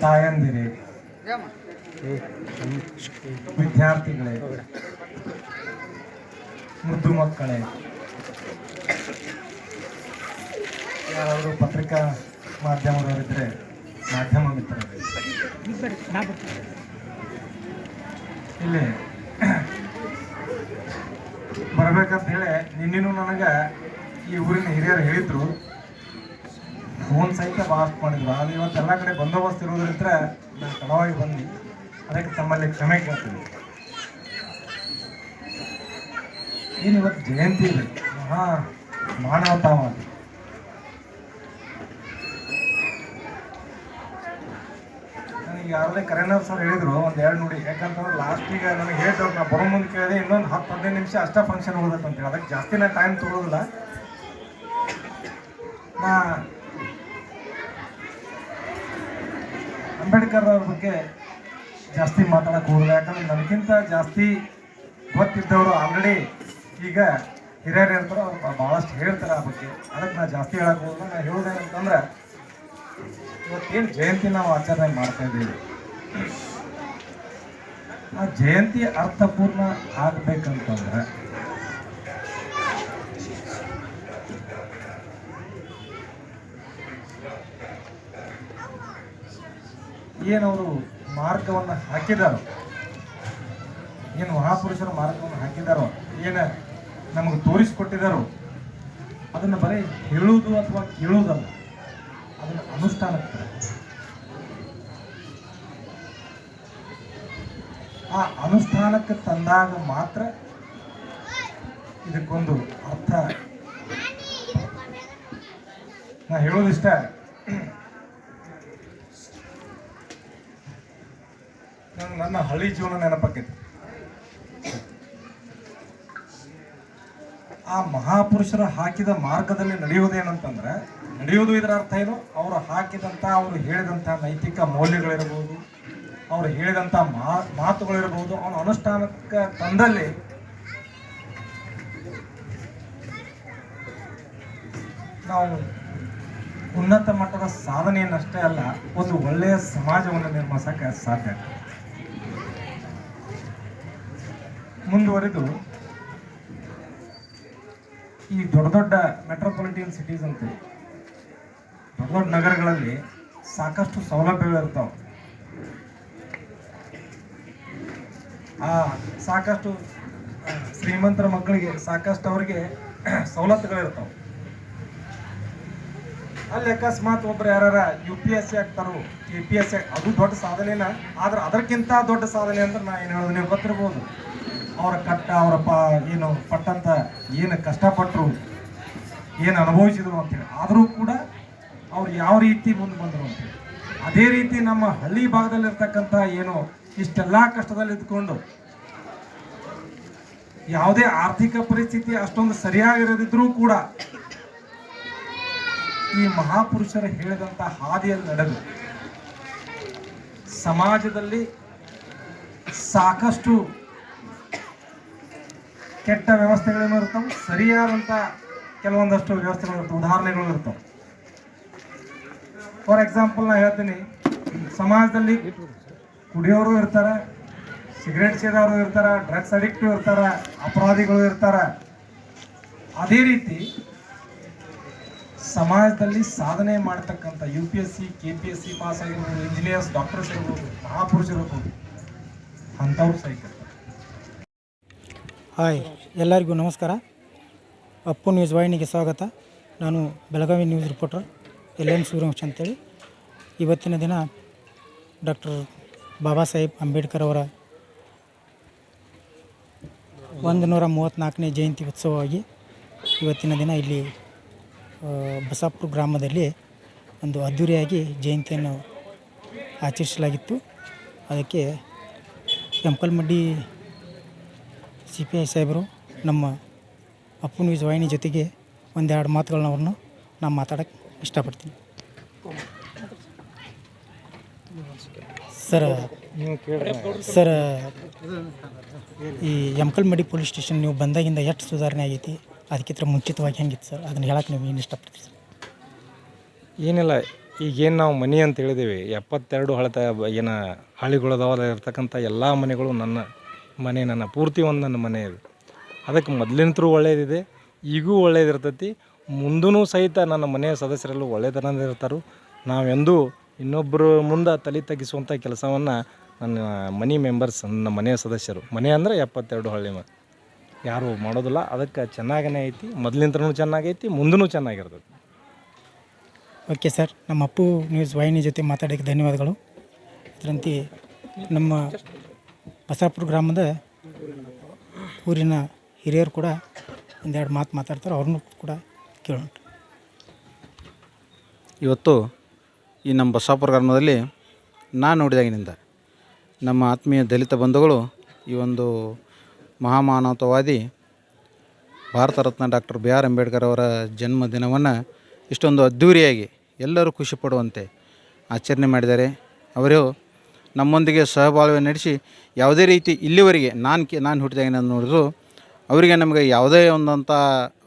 ತಾಯಂದಿರಿ. ವಿದ್ಯಾರ್ಥಿಗಳೇ. ಮುದ್ದು ಮಕ್ಕಳೇ. ಯಾರಾದರೂ ಪತ್ರಿಕಾ ಮಾಧ್ಯಮದವರಿದ್ದರೆ ಮಾಧ್ಯಮ ಮಿತ್ರರೇ. ಇಲ್ಲಿ ಬರ್ಬೇಕಂತ ಹೇಳಿ ನಿನ್ನೆನೂ ನನಗೆ ಈ ಊರಿನ ಹಿರಿಯರು ಹೇಳಿದ್ರು. ಫೋನ್ ಸಹಿತ ಭಾಳಷ್ಟು ಮಾಡಿದ್ರು. ಅದು ಇವತ್ತು ಎಲ್ಲ ಕಡೆ ಬಂದೋಬಸ್ತ್ ಇರೋದ್ರಿಂದ ನಾನು ತಡವಾಗಿ ಬಂದು ಅದಕ್ಕೆ ತಮ್ಮಲ್ಲಿ ಕ್ಷಮೆ ಕೇಳ್ತೀನಿ. ಏನು ಇವತ್ತು ಜಯಂತಿ ಇದೆ. ಮಹಾ ಮಾನವತಾವಾದಿ ನನಗೆ ಯಾರದೇ ಕರೆನರ್ ಸರ್ ಹೇಳಿದ್ರು ಒಂದು ಎರಡು ನೋಡಿ. ಯಾಕಂತಂದ್ರೆ ಲಾಸ್ಟಿಗೆ ನನಗೆ ಹೇಳ್ತಾರೆ ನಾ ಬರೋ ಮುಂದೆ ಕೇಳಿದೆ, ಇನ್ನೊಂದು ಹತ್ತು ಹದಿನೈದು ನಿಮಿಷ ಅಷ್ಟೇ ಫಂಕ್ಷನ್ ಹೋಗೋದಕ್ಕಂತೇಳಿ ಅದಕ್ಕೆ ಜಾಸ್ತಿ ನಾ ಟೈಮ್ ತೊಗೊಳೋದಿಲ್ಲ. ನಾ ಅಂಬೇಡ್ಕರ್ ಅವ್ರ ಬಗ್ಗೆ ಜಾಸ್ತಿ ಮಾತಾಡೋಕೆ ಹೋಗಲ್ಲ ಯಾಕಂದ್ರೆ ನನಗಿಂತ ಜಾಸ್ತಿ ಗೊತ್ತಿದ್ದವರು ಆಲ್ರೆಡಿ ಈಗ ಹಿರಿಯರು ಇರ್ತಾರೆ ಅವ್ರು ಭಾಳಷ್ಟು ಹೇಳ್ತಾರೆ ಆ ಬಗ್ಗೆ. ಅದಕ್ಕೆ ನಾ ಜಾಸ್ತಿ ಹೇಳಕ್ಕೆ ಹೋಗಲ್ಲ ನಾ ಹೇಳೋದೇನಂತಂದ್ರೆ ಇವತ್ತೇನು ಜಯಂತಿ ನಾವು ಆಚರಣೆ ಮಾಡ್ತಾ ಇದ್ದೀವಿ. ಆ ಜಯಂತಿ ಅರ್ಥಪೂರ್ಣ ಆಗ್ಬೇಕಂತಂದ್ರೆ ಏನವರು ಮಾರ್ಗವನ್ನು ಹಾಕಿದಾರೋ ಏನು ಮಹಾಪುರುಷರು ಮಾರ್ಗವನ್ನು ಹಾಕಿದಾರೋ ಏನು ನಮಗೆ ತೋರಿಸಿಕೊಟ್ಟಿದಾರೋ ಅದನ್ನು ಬರೀ ಹೇಳುವುದು ಅಥವಾ ಕೇಳುವುದಲ್ಲ. ಅದನ್ನು ಅನುಷ್ಠಾನಕ್ಕೆ ಆ ಅನುಷ್ಠಾನಕ್ಕೆ ತಂದಾಗ ಮಾತ್ರ ಇದಕ್ಕೊಂದು ಅರ್ಥ. ನಾ ಹೇಳೋದಿಷ್ಟ. ನನ್ನ ಹಳ್ಳಿ ಜೀವನ ನೆನಪಾಕೈತಿ. ಆ ಮಹಾಪುರುಷರ ಹಾಕಿದ ಮಾರ್ಗದಲ್ಲಿ ನಡೆಯುವುದೇನಂತಂದ್ರೆ, ನಡೆಯುವುದು ಇದರ ಅರ್ಥ ಏನು? ಅವರು ಹಾಕಿದಂಥ, ಅವರು ಹೇಳಿದಂಥ ನೈತಿಕ ಮೌಲ್ಯಗಳಿರ್ಬೋದು, ಅವರು ಹೇಳಿದಂಥ ಮಾತುಗಳಿರ್ಬೋದು, ಅವನ ಅನುಷ್ಠಾನಕ್ಕೆ ತಂದಲ್ಲಿ ನಾವು ಉನ್ನತ ಮಟ್ಟದ ಸಾಧನೆಯನ್ನಷ್ಟೇ ಅಲ್ಲ, ಒಂದು ಒಳ್ಳೆಯ ಸಮಾಜವನ್ನು ನಿರ್ಮಿಸಕ್ಕೆ ಸಾಧ್ಯ ಮುಂದುವರಿದು ಈ ದೊಡ್ಡ ದೊಡ್ಡ ಮೆಟ್ರೋಪಾಲಿಟಿಯನ್ ಸಿಟೀಸ್ ಅಂತ ದೊಡ್ಡ ದೊಡ್ಡ ನಗರಗಳಲ್ಲಿ ಸಾಕಷ್ಟು ಸೌಲಭ್ಯಗಳಿರ್ತಾವೆ ಆ ಸಾಕಷ್ಟು ಶ್ರೀಮಂತರ ಮಕ್ಕಳಿಗೆ ಸಾಕಷ್ಟು ಅವರಿಗೆ ಸವಲತ್ತುಗಳಿರ್ತಾವೆ ಅಲ್ಲಿ ಅಕಸ್ಮಾತ್ ಒಬ್ರು ಯಾರ ಯು ಪಿ ಎಸ್ ಸಿ ಆಗ್ತಾರೋ ಎ ಪಿ ಎಸ್ ಸಿ ಅದು ದೊಡ್ಡ ಸಾಧನೆನ? ಆದ್ರೆ ಅದಕ್ಕಿಂತ ದೊಡ್ಡ ಸಾಧನೆ ಅಂದ್ರೆ ನಾ ಏನು ಹೇಳೋದು, ನೀವು ಗೊತ್ತಿರ್ಬೋದು. ಅವರ ಕಟ್ಟ, ಅವರ ಏನು ಪಟ್ಟಂತ ಏನು ಕಷ್ಟಪಟ್ಟರು ಏನು ಅನುಭವಿಸಿದ್ರು ಅಂತೇಳಿ ಆದರೂ ಕೂಡ ಅವ್ರು ಯಾವ ರೀತಿ ಮುಂದೆ ಬಂದರು ಅಂತೇಳಿ ಅದೇ ರೀತಿ ನಮ್ಮ ಹಳ್ಳಿ ಭಾಗದಲ್ಲಿರ್ತಕ್ಕಂಥ ಏನು ಇಷ್ಟೆಲ್ಲ ಕಷ್ಟದಲ್ಲಿ ಇದ್ಕೊಂಡು ಯಾವುದೇ ಆರ್ಥಿಕ ಪರಿಸ್ಥಿತಿ ಅಷ್ಟೊಂದು ಸರಿಯಾಗಿರದಿದ್ರೂ ಕೂಡ ಈ ಮಹಾಪುರುಷರು ಹೇಳಿದಂಥ ಹಾದಿಯಲ್ಲಿ ನಡೆದು ಸಮಾಜದಲ್ಲಿ ಸಾಕಷ್ಟು ಕೆಟ್ಟ ವ್ಯವಸ್ಥೆಗಳೇನು ಇರ್ತವೆ ಸರಿಯಾದಂಥ ಕೆಲವೊಂದಷ್ಟು ವ್ಯವಸ್ಥೆಗಳು ಇರ್ತವೆ, ಉದಾಹರಣೆಗಳು ಇರ್ತವೆ. ಫಾರ್ ಎಕ್ಸಾಂಪಲ್ ನಾ ಹೇಳ್ತೀನಿ, ಸಮಾಜದಲ್ಲಿ ಕುಡಿಯೋರು ಇರ್ತಾರೆ, ಸಿಗರೇಟ್ ಸೇದೋರು ಇರ್ತಾರೆ ಡ್ರಗ್ಸ್ ಅಡಿಕ್ಟ್ ಇರ್ತಾರೆ, ಅಪರಾಧಿಗಳು ಇರ್ತಾರೆ. ಅದೇ ರೀತಿ ಸಮಾಜದಲ್ಲಿ ಸಾಧನೆ ಮಾಡ್ತಕ್ಕಂಥ U P S C K P S C pass ಆಗಿರ್ಬೋದು ಇಂಜಿನಿಯರ್ಸ್ ಡಾಕ್ಟರ್ಸ್ ಇರ್ಬೋದು ಮಹಾಪುರುಷರು ಅಂಥವ್ರು ಸಹಿತ ಹಾಯ್, ಎಲ್ಲರಿಗೂ ನಮಸ್ಕಾರ. ಅಪ್ಪು ನ್ಯೂಸ್ ವಾಹಿನಿಗೆ ಸ್ವಾಗತ. ನಾನು Belagavi news reporter L N Suryavansh ಅಂತೇಳಿ. ಇವತ್ತಿನ ದಿನ ಡಾಕ್ಟರ್ ಬಾಬಾ ಸಾಹೇಬ್ ಅಂಬೇಡ್ಕರ್ ಅವರ ಒಂದು ನೂರ ಮೂವತ್ತ್ನಾಲ್ಕನೇ ಜಯಂತಿ ಉತ್ಸವವಾಗಿ ಇವತ್ತಿನ ದಿನ ಇಲ್ಲಿ ಬಸಾಪುರ ಗ್ರಾಮದಲ್ಲಿ ಒಂದು ಅದ್ಧೂರಿಯಾಗಿ ಜಯಂತಿಯನ್ನು ಆಚರಿಸಲಾಗಿತ್ತು. ಅದಕ್ಕೆ ಎಂಕಲ್ಮಡ್ಡಿ ಸಿ ಪಿ ಐ ಸಾಹೇಬರು ನಮ್ಮ ಅಪ್ಪು ನ್ಯೂಸ್ ವಾಹಿನಿ ಜೊತೆಗೆ ಒಂದೆರಡು ಮಾತುಗಳನ್ನ ಅವ್ರನ್ನು ನಾನು ಮಾತಾಡೋಕ್ಕೆ ಇಷ್ಟಪಡ್ತೀನಿ. ಸರ್ ಸರ್, ಈ ಯಮಕಲ್ಮಡಿ ಪೊಲೀಸ್ ಸ್ಟೇಷನ್ ನೀವು ಬಂದಾಗಿಂದ ಎಷ್ಟು ಸುಧಾರಣೆ ಆಗೈತಿ? ಅದಕ್ಕಿಂತ ಮುಂಚಿತವಾಗಿ ಹೆಂಗಿತ್ತು ಸರ್? ಅದನ್ನು ಹೇಳಕ್ಕೆ ನೀವು ಏನು ಇಷ್ಟಪಡ್ತೀರಿ ಸರ್? ಏನಿಲ್ಲ, ಈಗೇನು ನಾವು ಮನೆ ಅಂತ ಹೇಳಿದ್ದೀವಿ ಎಪ್ಪತ್ತೆರಡು ಹಳತ, ಏನು ಹಳ್ಳಿಗಳದಾವಲ್ಲ ಇರ್ತಕ್ಕಂಥ ಎಲ್ಲ ಮನೆಗಳು ನನ್ನ ಮನೆ, ನನ್ನ ಪೂರ್ತಿ ಒಂದು ನನ್ನ ಮನೆ ಇದೆ ಅದಕ್ಕೆ ಮೊದಲಿನಂತರೂ ಒಳ್ಳೆಯದಿದೆ ಈಗೂ ಒಳ್ಳೇದಿರ್ತೈತಿ. ಮುಂದೂ ಸಹಿತ ನನ್ನ ಮನೆಯ ಸದಸ್ಯರೆಲ್ಲೂ ಒಳ್ಳೆಯತನದ ಇರ್ತಾರೆ. ನಾವೆಂದೂ ಇನ್ನೊಬ್ಬರು ಮುಂದೆ ತಲೆ ತಗ್ಗಿಸುವಂಥ ಕೆಲಸವನ್ನು ನನ್ನ ಮನಿ ಮೆಂಬರ್ಸ್ ನನ್ನ ಮನೆಯ ಸದಸ್ಯರು. ಮನೆ ಅಂದರೆ ಎಪ್ಪತ್ತೆರಡು ಹಳ್ಳಿ ಮ ಯಾರು ಮಾಡೋದಿಲ್ಲ. ಅದಕ್ಕೆ ಚೆನ್ನಾಗೇ ಐತಿ. ಮೊದಲಿಂತ್ರನೂ ಚೆನ್ನಾಗೈತಿ ಮುಂದೂ ಚೆನ್ನಾಗಿರ್ತೈತಿ. Okay sir. ನಮ್ಮ ಅಪ್ಪು ನ್ಯೂಸ್ ವಾಹಿನಿ ಜೊತೆ ಮಾತಾಡೋಕ್ಕೆ ಧನ್ಯವಾದಗಳು. ಇದರಂತೆ ನಮ್ಮ ಬಸಾಪುರ ಗ್ರಾಮದ ಊರಿನ ಹಿರಿಯರು ಕೂಡ ಒಂದೆರಡು ಮಾತು ಮಾತಾಡ್ತಾರೆ, ಅವ್ರನ್ನೂ ಕೂಡ ಕೇಳೋಣ. ಇವತ್ತು ಈ ನಮ್ಮ ಬಸಾಪುರ ಗ್ರಾಮದಲ್ಲಿ ನಾನು ನೋಡಿದಾಗಿನಿಂದ ನಮ್ಮ ಆತ್ಮೀಯ ದಲಿತ ಬಂಧುಗಳು ಈ ಒಂದು ಮಹಾಮಾನವತವಾದಿ Bharat Ratna doctor B R Ambedkar ಅವರ ಜನ್ಮದಿನವನ್ನು ಇಷ್ಟೊಂದು ಅದ್ಧೂರಿಯಾಗಿ ಎಲ್ಲರೂ ಖುಷಿಪಡುವಂತೆ ಆಚರಣೆ ಮಾಡಿದ್ದಾರೆ. ಅವರು ನಮ್ಮೊಂದಿಗೆ ಸಹಬಾಳ್ವೆ ನಡೆಸಿ ಯಾವುದೇ ರೀತಿ ಇಲ್ಲಿವರೆಗೆ ನಾನು ಕಿ, ನಾನು ಹುಟ್ಟಿದಾಗ ನೋಡಿದ್ರು ಅವರಿಗೆ ನಮಗೆ ಯಾವುದೇ ಒಂದಂಥ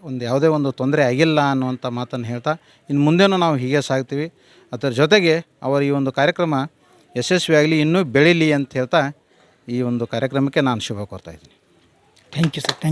ಒಂದು ಯಾವುದೇ ಒಂದು ತೊಂದರೆ ಆಗಿಲ್ಲ ಅನ್ನುವಂಥ ಮಾತನ್ನು ಹೇಳ್ತಾ ಇನ್ನು ಮುಂದೆನೂ ನಾವು ಹೀಗೆ ಸಾಗ್ತೀವಿ. ಅದರ ಜೊತೆಗೆ ಅವರ ಈ ಒಂದು ಕಾರ್ಯಕ್ರಮ ಯಶಸ್ವಿಯಾಗಲಿ, ಇನ್ನೂ ಬೆಳೀಲಿ ಅಂತ ಹೇಳ್ತಾ ಈ ಒಂದು ಕಾರ್ಯಕ್ರಮಕ್ಕೆ ನಾನು ಶುಭ ಕೋರ್ತಾ ಇದ್ದೀನಿ. Thank you sir thank